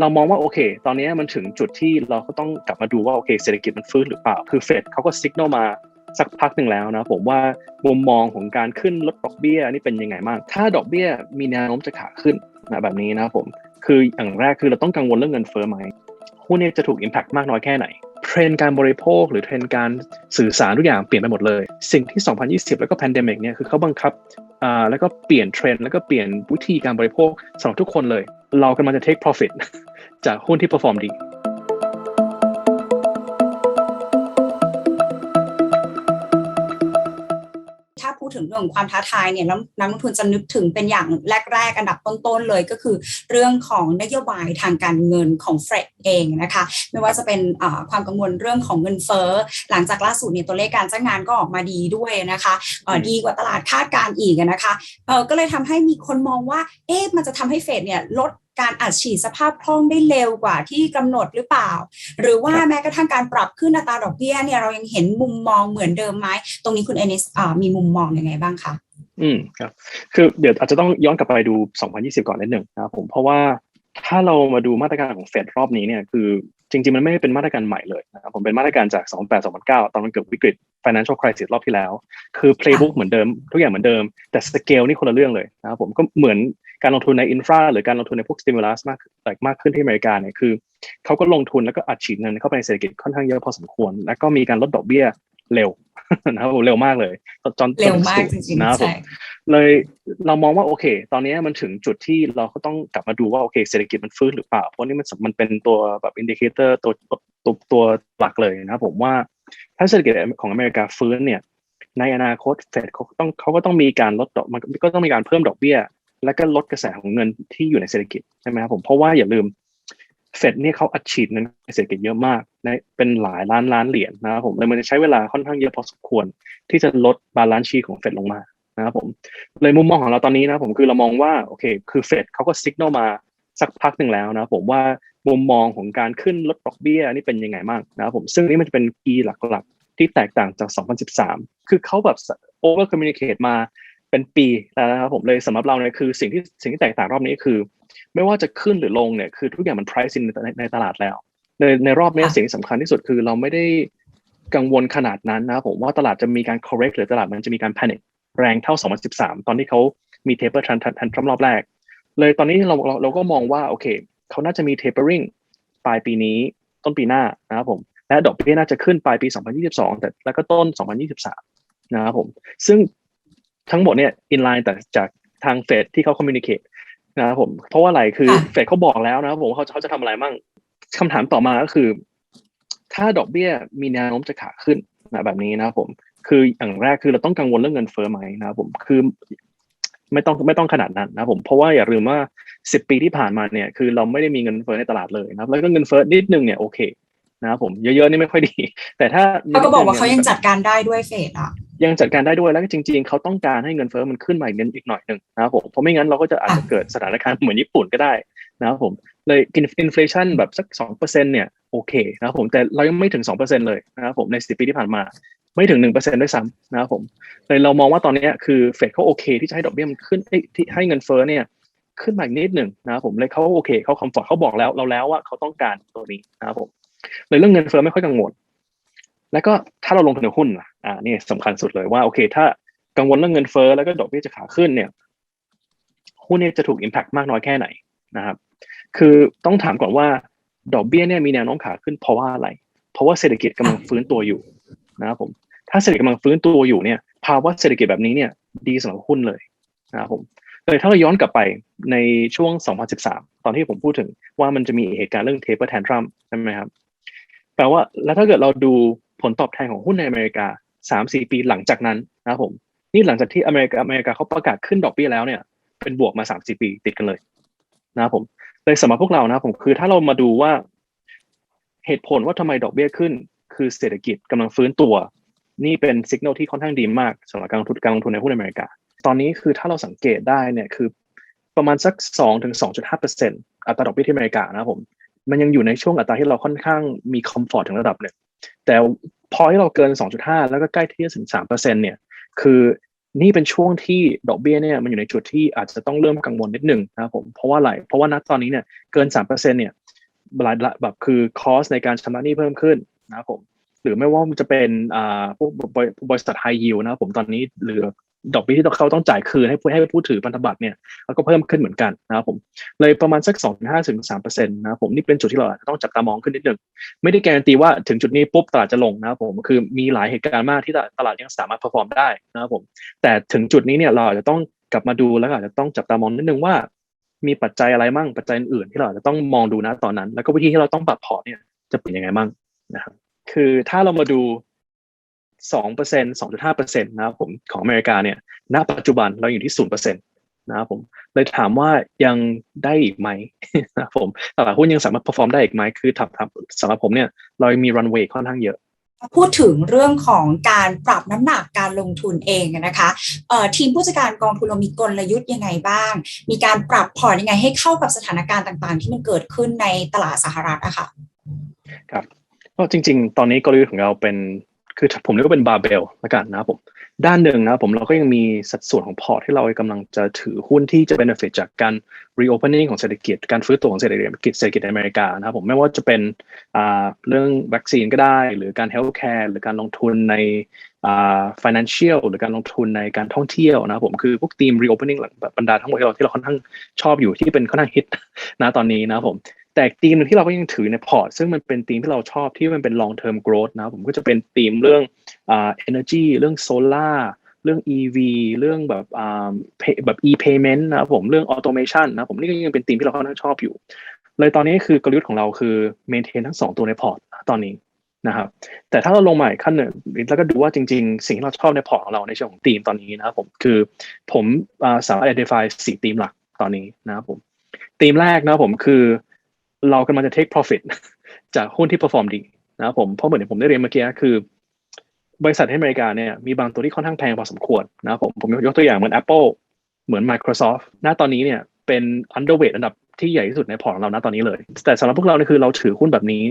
เรามองว่าโอเค ตอนนี้มันถึงจุดที่เราก็ต้องกลับมาดูว่าโอเคเศรษฐกิจมันฟื้นหรือเปล่า คือเฟดเขาก็สิกโนมาสักพักหนึ่งแล้วนะผมว่ามุมมองของการขึ้นลดดอกเบี้ยนี่เป็นยังไงบ้าง ถ้าดอกเบี้ยมีแนวโน้มจะขาขึ้นนะแบบนี้นะผมคืออย่างแรกคือเราต้องกังวลเรื่องเงินเฟ้อไหมหุ้นเนี่ยจะถูก Impact มากน้อยแค่ไหน เทรนด์การบริโภคหรือเทรนด์การสื่อสารทุกอย่างเปลี่ยนไปหมดเลย สิ่งที่ 2020 แล้วก็ pandemic เนี่ยคือเขาบังคับอ่าแล้วก็เปลี่ยนเทรนด์แล้วก็เปลี่ยนวิธีการบริโภคสำหรับทุกคนเลย เรากำลังจะ take profit จากหุ้นที่ perform ดีถ้าพูดถึงเรื่องของความท้าทายเนี่ยแล้วนักลงทุนจะนึกถึงเป็นอย่างแรก ๆ อันดับต้นๆเลยก็คือ เรื่องของนโยบายทางการเงินของเฟดเองนะคะไม่ว่าจะเป็นความกังวลเรื่องของเงินเฟ้อหลังจากล่าสุดเนี่ยตัวเลขการจ้างงานก็ออกมาดีด้วยนะคะดีกว่าตลาดคาดการอีกนะคะก็เลยทำให้มีคนมองว่าเอ๊ะมันจะทำให้เฟดเนี่ยลด การอัดฉีดสภาพคล่องได้เร็วกว่าที่กำหนดหรือเปล่า หรือว่าแม้กระทั่งการปรับขึ้นอัตราดอกเบี้ยเนี่ยเรายังเห็นมุมมองเหมือนเดิมไหมตรงนี้คุณเอนิสมีมุมมองยังไงบ้างคะอืมครับคือเดี๋ยวอาจจะต้องย้อนกลับไปดู 2020 ก่อนนิดหนึ่งนะครับผมเพราะว่า ถ้าเรามาดูมาตรการของเฟดรอบนี้เนี่ยคือจริงๆ มันไม่ได้เป็นมาตรการใหม่เลยนะครับผมเป็นมาตรการจาก 2008 2009 ตอนมันเกิดวิกฤต financial crisis รอบที่แล้ว คือ playbook เหมือนเดิม ทุกอย่างเหมือนเดิม แต่สเกลนี่คนละเรื่องเลยนะครับผมก็เหมือนการลงทุนในอินฟราหรือการลงทุนในพวก stimulus มากมากขึ้นที่อเมริกาเนี่ยคือเขาก็ลงทุนแล้วก็อัดฉีดเงินเข้าไปในเศรษฐกิจค่อนข้างเยอะพอสมควร แล้วก็มีการลดดอกเบี้ยเร็ว นะครับเร็วมากเลยจนเร็วมากจริงๆนะครับผมเลยเรามองว่าโอเค ตอนนี้มันถึงจุดที่เราก็ต้องกลับมาดูว่าโอเคเศรษฐกิจมันฟื้นหรือเปล่า เพราะนี่มันมันเป็นตัวแบบอินดิเคเตอร์ตัวตัวตัวหลักเลยนะผมว่าถ้าเศรษฐกิจของอเมริกาฟื้นเนี่ย ในอนาคตเฟดเขาต้องเขาก็ต้องมีการลดดอกมันก็ต้องมีการเพิ่มดอกเบี้ย แล้วก็ลดกระแสของเงินที่อยู่ในเศรษฐกิจใช่ไหมครับผมเพราะว่าอย่าลืม เฟดนี่เขาอัดฉีดเงินเศรษฐกิจเยอะมากในเป็นหลายล้านล้านเหรียญนะครับผมเลยมันจะใช้เวลาค่อนข้างเยอะพอสมควร ที่จะลดบาลานซ์ชีของเฟดลงมานะครับผมเลยมุมมองของเราตอนนี้นะผมคือเรามองว่าโอเค คือเฟดเขาก็สิกโนมาสักพักหนึ่งแล้วนะผมว่ามุมมองของการขึ้นลดดอกเบี้ยนี่เป็นยังไงบ้างนะครับผมซึ่งนี่มันจะเป็นคีหลักๆ ที่แตกต่างจาก 2013 คือเขาแบบโอเวอร์คอมมิวนิเคตมาเป็นปีแล้วนะครับผมเลยสำหรับเราเนี่ยคือสิ่งที่สิ่งที่แตกต่างรอบนี้คือ ไม่ว่าจะขึ้นหรือลงเนี่ยคือทุกอย่างมัน price in ในในตลาดแล้ว ในในรอบนี้สิ่งที่สำคัญที่สุดคือเราไม่ได้กังวลขนาดนั้นนะผมว่าตลาดจะมีการ correct หรือตลาดมันจะมีการ panic แรงเท่า 2013 ตอนที่เขามี taper ทันทันทันรอบแรก เลยตอนนี้เราเราเราก็มองว่าโอเคเขาน่าจะมี tapering ปลายปีนี้ต้นปีหน้านะครับผมและดอกเบี้ยน่าจะขึ้นปลายปี 2022 แต่แล้วก็ต้น 2023 นะครับผม ซึ่งทั้งหมดเนี่ย in line แต่จากทางเฟดที่เขา communicate นะครับผมเพราะว่าอะไรคือเฟดเขาบอกแล้วนะครับผมเขาเขาจะทำอะไรมั่งคำถามต่อมาก็คือ ถ้าดอกเบี้ยมีแนวโน้มจะขาขึ้นนะแบบนี้นะครับผมคืออย่างแรกคือเราต้องกังวลเรื่องเงินเฟ้อไหมนะครับผมคือไม่ต้องไม่ต้องขนาดนั้นนะผมเพราะว่าอย่าลืมว่าสิบปีที่ผ่านมาเนี่ยคือเราไม่ได้มีเงินเฟ้อในตลาดเลยนะครับแล้วก็เงินเฟ้อนิดนึงเนี่ยโอเคนะครับผมเยอะๆนี่ไม่ค่อยดี แต่ถ้าเขาก็บอกว่าเขายังจัดการได้ด้วยเฟดอะ ยังจัดการได้ด้วยแล้วจริง ๆเขาต้องการให้เงินเฟ้อมันขึ้นมาอีกนิดอีกหน่อยหนึ่งนะครับผมเพราะไม่งั้นเราก็จะอาจจะเกิดสถานการณ์เหมือนญี่ปุ่นก็ได้นะครับผมเลยกินอินฟลชันแบบสักสองเปอร์เซ็นเนี่ยโอเคนะครับผมแต่เรายังไม่ถึงสองเปอร์เซ็นเลยนะครับผมในสิบปีที่ผ่านมาไม่ถึงหนึ่งเปอร์เซ็นด้วยซ้ำนะครับผมเลยเรามองว่าตอนนี้คือเฟดเขาโอเคที่จะให้ดอกเบี้ยมันขึ้นที่ให้เงินเฟ้อเนี่ยขึ้นมาอีกนิดหนึ่งนะครับผมเลยเขาโอเคเขาคอมฟอร์ตเขาบอกแล้วเราแล้วว่าเขาต้องการตัวนี้นะครับผมเลยเรื่องเงินเฟ้อไม่ค่อยกังวล แล้วก็ถ้าเราลงทุนในหุ้นอะอ่านี่สำคัญสุดเลยว่าโอเค ถ้ากังวลเรื่องเงินเฟ้อแล้วก็ดอกเบี้ยจะขาขึ้นเนี่ย หุ้นเนี่ยจะถูกอิมแพกมากน้อยแค่ไหนนะครับ คือต้องถามก่อนว่าดอกเบี้ยเนี่ยมีแนวโน้มขาขึ้นเพราะว่าอะไร เพราะว่าเศรษฐกิจกำลังฟื้นตัวอยู่นะครับผม ถ้าเศรษฐกิจกำลังฟื้นตัวอยู่เนี่ย ภาวะเศรษฐกิจแบบนี้เนี่ย ดีสำหรับหุ้นเลยนะครับผมเลยถ้าเราย้อนกลับไปในช่วง 2013 ตอนที่ผมพูดถึงว่ามันจะมีเหตุการณ์เรื่อง taper tantrum ใช่ไหมครับ แปลว่าแล้วถ้าเกิดเราดู ผลตอบแทนของหุ้นในอเมริกาสามสี่ปีหลังจากนั้นนะครับผมนี่หลังจากที่อเมริกาอเมริกาเขาประกาศขึ้นดอกเบี้ยแล้วเนี่ยเป็นบวกมาสามสี่ปีติดกันเลยนะครับผมเลยสำหรับพวกเรานะผมคือถ้าเรามาดูว่าเหตุผลว่าทำไมดอกเบี้ยขึ้น คือเศรษฐกิจกำลังฟื้นตัว นี่เป็นสัญญาณที่ค่อนข้างดีมากสำหรับการลงทุนการลงทุนในหุ้นอเมริกา ตอนนี้คือถ้าเราสังเกตได้เนี่ยคือประมาณสักสอถึง2.5เปอร์เซ็นต์อัตราดอกเบี้ยที่อเมริกานะผมมันยังอยู่ในช่วงอัตราที่เราค่อนข้างมีคอมฟอร์ตถึงระดับหนึ่ง แต่พอที่เราเกิน 2.5 แล้วก็ใกล้ที่จะถึง3%เนี่ยคือนี่เป็นช่วงที่ดอกเบี้ยเนี่ยมันอยู่ในจุดที่อาจจะต้องเริ่มกังวลนิดหนึ่งนะครับผมเพราะว่าอะไรเพราะว่าณตอนนี้เนี่ยเกิน 3%เนี่ยหลายแบบคือคอสในการชำระหนี้เพิ่มขึ้นนะครับผมหรือไม่ว่ามันจะเป็นอ่าพวกบริษัทไฮยิวนะครับผมตอนนี้หรือ ดอกเบี้ยที่เขาต้องจ่ายคืนให้ผู้ให้ผู้ถือพันธบัตรเนี่ยแล้วก็เพิ่มขึ้นเหมือนกันนะครับผมเลยประมาณสักสองห้าถึงสามเปอร์เซ็นต์นะครับผมนี่เป็นจุดที่เราต้องจับตามองขึ้นนิดหนึ่งไม่ได้การันตีว่าถึงจุดนี้ปุ๊บตลาดจะลงนะครับผมคือมีหลายเหตุการณ์มากที่ตลาดยังสามารถเพอร์ฟอร์มได้นะครับผมแต่ถึงจุดนี้เนี่ยเราอาจจะต้องกลับมาดูแล้วอาจจะต้องจับตามองนิดนึงว่า มีปัจจัยอะไรมั่งปัจจัยอื่นที่เราจะต้องมองดูนะตอนนั้น แล้วก็วิธีที่เราต้องปรับพอร์ตเนี่ยจะเป็นยังไงมั่งนะครับคือถ้าเรามาดู สองเปอร์เซ็นสองจุดห้าเปอร์เซ็นต์นะครับผมของอเมริกาเนี่ยณปัจจุบันเราอยู่ที่ศูนย์เปอร์เซ็นต์นะครับผมเลยถามว่ายังได้อีกไหมนะครับผมตลาดหุ้นยังสามารถ perform ได้อีกไหมคือถับถับสำหรับผมเนี่ยเรามี runway ค่อนข้างเยอะพูดถึงเรื่องของการปรับน้ำหนักการลงทุนเองนะคะทีมผู้จัดการกองทุนเรามีกลยุทธ์ยังไงบ้าง มีการปรับพอร์ตยังไงให้เข้ากับสถานการณ์ต่างๆ ที่มันเกิดขึ้นในตลาดสหรัฐอะค่ะครับก็จริง ๆ ตอนนี้กลยุทธ์ของเราเป็น คือผมเรียกว่าเป็นบาร์เบลละกันนะผมด้านหนึ่งนะผมเราก็ยังมีสัดส่วนของพอร์ตที่เรากำลังจะถือหุ้นที่จะ benefit จากการ reopening ของเศรษฐกิจ การฟื้นตัวของเศรษฐกิจเศรษฐกิจในอเมริกานะครับผมไม่ว่าจะเป็นเรื่องวัคซีนก็ได้ หรือการ healthcare หรือการลงทุนใน financial หรือการลงทุนในการท่องเที่ยวนะผมคือพวกทีม reopening แบบบรรดาทั้งหมดที่เราที่เราค่อนข้างชอบอยู่ที่เป็นค่อนข้างฮิตนะตอนนี้นะผม แต่ธีมนึงที่เราก็ยังถือในพอร์ตซึ่งมันเป็นธีมที่เราชอบที่มันเป็น long term growth นะผมก็จะเป็นธีมเรื่องอ่า energy เรื่องโซล่าเรื่อง EV เรื่องแบบอ่าแบบ e-payment นะครับผมเรื่อง automation นะผมนี่ก็ยังเป็นธีมที่เราค่อนข้างชอบอยู่ เลยตอนนี้คือกลยุทธ์ของเราคือ maintain ทั้งสองตัวในพอร์ตตอนนี้นะครับแต่ถ้าเราลงมาอีกขั้นหนึ่งแล้วก็ดูว่าจริง ๆ สิ่งที่เราชอบในพอร์ตของเราในเชิงของธีมตอนนี้นะครับผมคือผมสามารถ identify สี่ธีมหลักตอนนี้นะครับผมธีมแรกนะผมคือ เรากำลังจะ take profit จากหุ้นที่ perform ดีนะครับผมเพราะเหมือนผมได้เรียนเมื่อกี้คือบริษัทในอเมริกาเนี่ยมีบางตัวที่ค่อนข้างแพงพอสมควรนะครับผมผมยกตัวอย่างเหมือน Apple เหมือน Microsoft ณตอนนี้เนี่ยเป็น underweight อันดับที่ใหญ่ที่สุดในพอร์ตของเราณตอนนี้เลย แต่สำหรับพวกเราเนี่ยคือเราถือหุ้นแบบนี้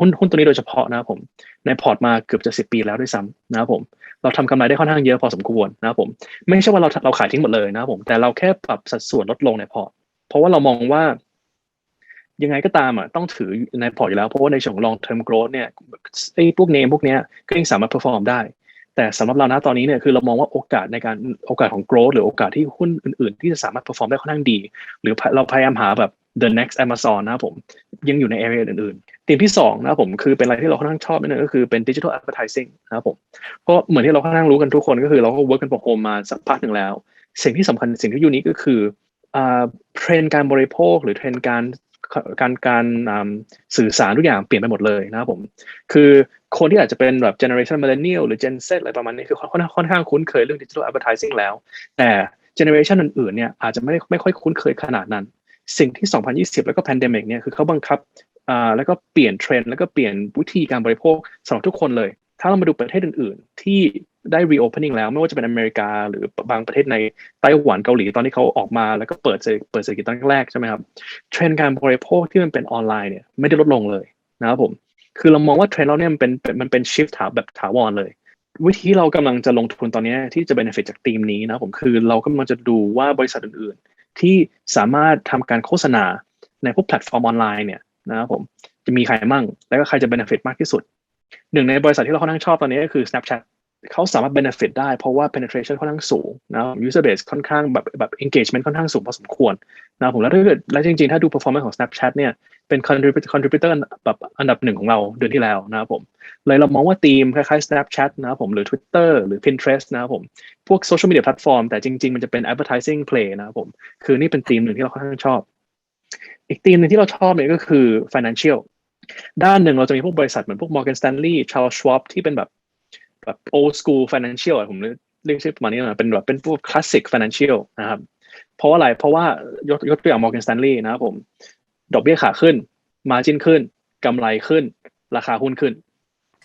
หุ้นหุ้นตัวนี้โดยเฉพาะนะครับผมในพอร์ตมาเกือบจะสิบปีแล้วด้วยซ้ำนะครับผมเราทำกำไรได้ค่อนข้างเยอะพอสมควรนะครับผมไม่ใช่ว่าเราเราขายทิ้งหมดเลยนะครับผมแต่เราแค่ปรับสัดส่วนลดลงในพอร์ตเพราะว่าเรามองว่า ยังไงก็ตามอะต้องถือในพอร์ตอยู่แล้ว เพราะว่าในช่วง long term growth เนี่ยไอ้พวกเนมพวกเนี้ยก็ยังสามารถ perform ได้ แต่สำหรับเรานะตอนนี้เนี่ยคือเรามองว่าโอกาสในการโอกาสของ growth หรือโอกาสที่หุ้นอื่น ๆ ที่จะสามารถ perform ได้ค่อนข้างดี หรือเราพยายามหาแบบ the next Amazon นะผมยังอยู่ใน area อื่นๆทีมที่2นะผมคือเป็นอะไรที่เราค่อนข้างชอบนั่นก็คือเป็น digital advertising นะครับผมเพราะเหมือนที่เราค่อนข้างรู้กันทุกคนก็คือเราก็ work กันปรโฮมมาสักพักหนึ่งแล้ว สิ่งที่สำคัญสิ่งที่ยูนิคก็คือเทรนการบริโภคหรือเทรนการ การการสื่อสารทุกอย่างเปลี่ยนไปหมดเลยนะครับผม คือคนที่อาจจะเป็นแบบ generation millennial หรือ gen Z อะไรประมาณนี้คือค่อนค่อนข้างคุ้นเคยเรื่อง digital advertising แล้ว แต่ generation อื่นๆเนี่ยอาจจะไม่ไม่ค่อยคุ้นเคยขนาดนั้น สิ่งที่ 2020 แล้วก็ pandemic เนี่ยคือเขาบังคับอ่าแล้วก็เปลี่ยนเทรนด์แล้วก็เปลี่ยนวิธีการบริโภคสำหรับทุกคนเลย ถ้าเรามาดูประเทศอื่น ๆ ที่ได้ reopening แล้วไม่ว่าจะเป็นอเมริกา หรือบางประเทศในไต้หวันเกาหลีตอนที่เขาออกมาแล้วก็เปิดเปิดเศรษฐกิจตั้งแรกใช่ไหมครับเทรนด์การบริโภคที่มันเป็นออนไลน์เนี่ยไม่ได้ลดลงเลยนะครับผมคือเรามองว่าเทรนด์เราเนี่ยมันเป็นมันเป็นชิฟต์ถาแบบถาวรเลย วิธีเรากำลังจะลงทุนตอนนี้ที่จะ benefit จากธีมนี้นะผมคือเรากำลังจะดูว่าบริษัทอื่นๆ ที่สามารถทำการโฆษณาในพวกแพลตฟอร์มออนไลน์เนี่ยนะครับผมจะมีใครมั่ง แล้วก็ใครจะ benefit มากที่สุด หนึ่งในบริษัทที่เราค่อนข้างชอบตอนนี้ก็คือ Snapchat เขาสามารถ benefit ได้เพราะว่า penetration ค่อนข้างสูงนะ user base ค่อนข้างแบบแบบ engagement ค่อนข้างสูงพอสมควรนะผมแล้วถ้าเกิดแล้วจริงๆ ถ้าดู performance ของ Snapchat เนี่ยเป็น contributor แบบอันดับหนึ่งของเราเดือนที่แล้วนะครับผมเลยเรามองว่าทีมคล้ายๆ Snapchat นะครับผมหรือ Twitter หรือ Pinterest นะครับผมพวก social media platform แต่จริงๆ มันจะเป็น advertising play นะครับผมคือนี่เป็นทีมหนึ่งที่เราค่อนข้างชอบ อีกทีมหนึ่งที่เราชอบเนี่ยก็คือ financial ด้านหนึ่งเราจะมีพวกบริษัทเหมือนพวก Morgan Stanley Charles Schwab ที่เป็นแบบแบบ old school financial ผมเรียกชื่อประมาณนี้นะเป็นแบบเป็นพวก classic financial นะครับเพราะอะไรเพราะว่ายกยกตัวอย่าง Morgan Stanley นะครับผมดอกเบี้ยขาขึ้น margin ขึ้นกำไรขึ้น ราคาหุ้นขึ้น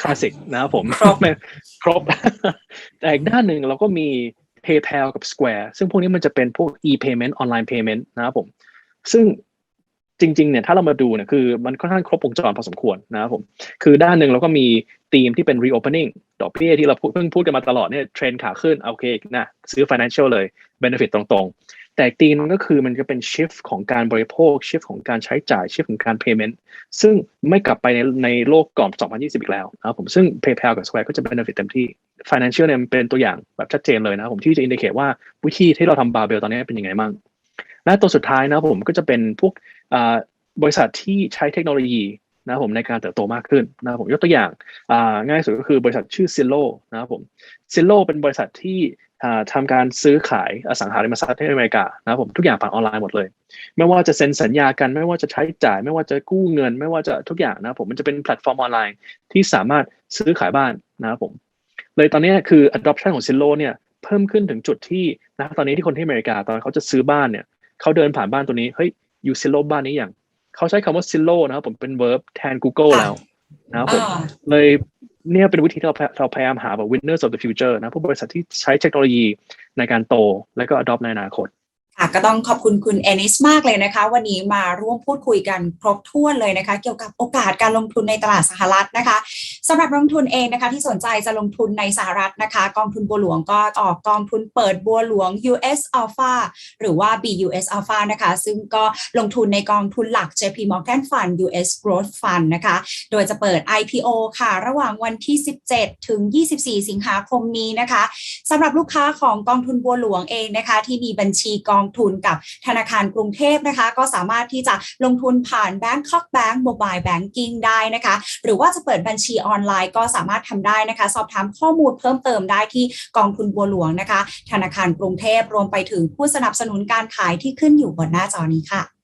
คลาสสิกนะครับผมครบครบ แต่อีกด้านหนึ่งเราก็มี PayPal กับ Square ซึ่งพวกนี้มันจะเป็นพวก e-payment online payment นะครับผม ซึ่ง จริงๆเนี่ยถ้าเรามาดูเนี่ยคือมันค่อนข้างครบวงจรพอสมควรนะครับผมคือด้านหนึ่งเราก็มีธีมที่เป็น reopening ดอกเบี้ยที่เราเพิ่งพูดกันมาตลอดเนี่ยเทรนขาขึ้นโอเคนะซื้อ financial เลย benefit ตรงๆ แต่แต่อีกตีนึงก็คือมันจะเป็น shift ของการบริโภค shift ของการใช้จ่าย shift ของการ payment ซึ่งไม่กลับไปในในโลกก่อน 2020 อีกแล้วนะครับผมซึ่ง PayPal กับ Square ก็จะ benefit เต็มที่ financial เนี่ยมันเป็นตัวอย่างแบบชัดเจนเลยนะครับผมที่จะ indicate ว่าวิธีที่เราทำ barbell ตอนนี้เป็นยังไงบ้างและตัวสุดท้ายนะครับผมก็จะเป็นพวก บริษัทที่ใช้เทคโนโลยีนะผมในการเติบโตมากขึ้นนะผมยกตัวอย่างง่ายสุดก็คือบริษัทชื่อ Zillow นะครับผม Zillow เป็นบริษัทที่อ่าทำการซื้อขายอสังหาริมทรัพย์ที่อเมริกานะครับผมทุกอย่างผ่านออนไลน์หมดเลย ไม่ว่าจะเซ็นสัญญากันไม่ว่าจะใช้จ่าย ไม่ว่าจะกู้เงิน ไม่ว่าจะทุกอย่างนะผมมันจะเป็นแพลตฟอร์มออนไลน์ที่สามารถซื้อขายบ้านนะครับผมเลยตอนนี้คือ adoption ของ Zillow เนี่ยเพิ่มขึ้นถึงจุดที่นะตอนนี้ที่คนที่อเมริกาตอนเขาจะซื้อบ้านเนี่ยเขาเดินผ่านบ้านตัวนี้เฮ้ย อยู่ Zillow บ้านนี้อย่างเขาใช้คำว่า Zillow นะครับผมเป็น verb แทน Google ค่ะแล้วนะครับผมอ่าเลยเนี่ยเป็นวิธีที่เราเราพยายามหาแบบ winners of the future นะพวกบริษัทที่ใช้เทคโนโลยีในการโต และก็ adopt ในอนาคต ค่ะก็ต้องขอบคุณคุณเอนิสมากเลยนะคะ วันนี้มาร่วมพูดคุยกันครบถ้วนเลยนะคะ เกี่ยวกับโอกาสการลงทุนในตลาดสหรัฐนะคะสำหรับกลงทุนเองนะคะ ที่สนใจจะลงทุนในสหรัฐนะคะ กองทุนบัวหลวงก็ออกกองทุนเปิดบัวหลวง US Alpha หรือว่า BUS Alpha นะคะ ซึ่งก็ลงทุนในกองทุนหลัก JP Morgan Fund US Growth Fund นะคะ โดยจะเปิด IPO ค่ะ ระหว่างวันที่ 17 ถึง 24 สิงหาคมนี้นะคะสำหรับลูกค้าของกองทุนบัวหลวงเองนะคะ ที่มีบัญชีกองทุนกับธนาคารกรุงเทพนะคะ ก็สามารถที่จะลงทุนผ่าน Bangkok Bank Mobile Banking ได้นะคะ หรือว่าจะเปิดบัญชีออนไลน์ก็สามารถทำได้นะคะ สอบถามข้อมูลเพิ่มเติมได้ที่กองทุนบัวหลวงนะคะ ธนาคารกรุงเทพรวมไปถึงผู้สนับสนุนการขายที่ขึ้นอยู่บนหน้าจอนี้ค่ะ